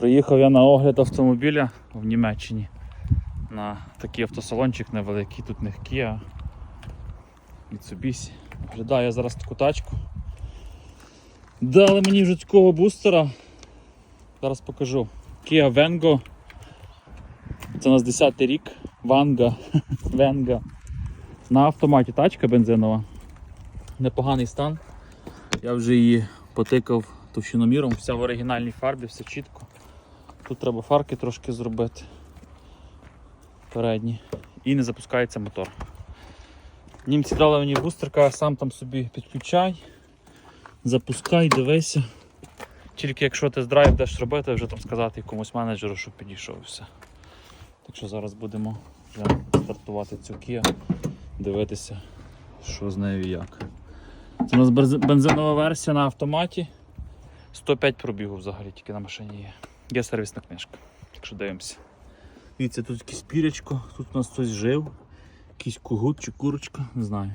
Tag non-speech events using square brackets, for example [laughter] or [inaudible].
Приїхав я на огляд автомобіля в Німеччині. На такий автосалончик невеликий, тут не Kia, Mitsubishi. Оглядаю я зараз таку тачку. Дали мені вже такого бустера. Зараз покажу. Kia Vengo. Це у нас 10 й рік. Ванга. [laughs] Венга. На автоматі тачка бензинова. Непоганий стан. Я вже її потикав товщиноміром, вся в оригінальній фарбі, все чітко. Тут треба фарки трошки зробити. Передні. І не запускається мотор. Німці дали мені бустерка, сам там собі підключай, запускай, дивися. Тільки якщо тест-драйв будеш робити, вже там сказати якомусь менеджеру, щоб підійшов все. Так що зараз будемо вже стартувати цю Kia, дивитися, що з нею і як. Це у нас бензинова версія на автоматі. 105 пробігу взагалі тільки на машині є. Є сервісна книжка. якщо дивимося. Дивіться, тут якесь пірячко, тут у нас хтось жив. Якийсь кугут чи курочка, не знаю.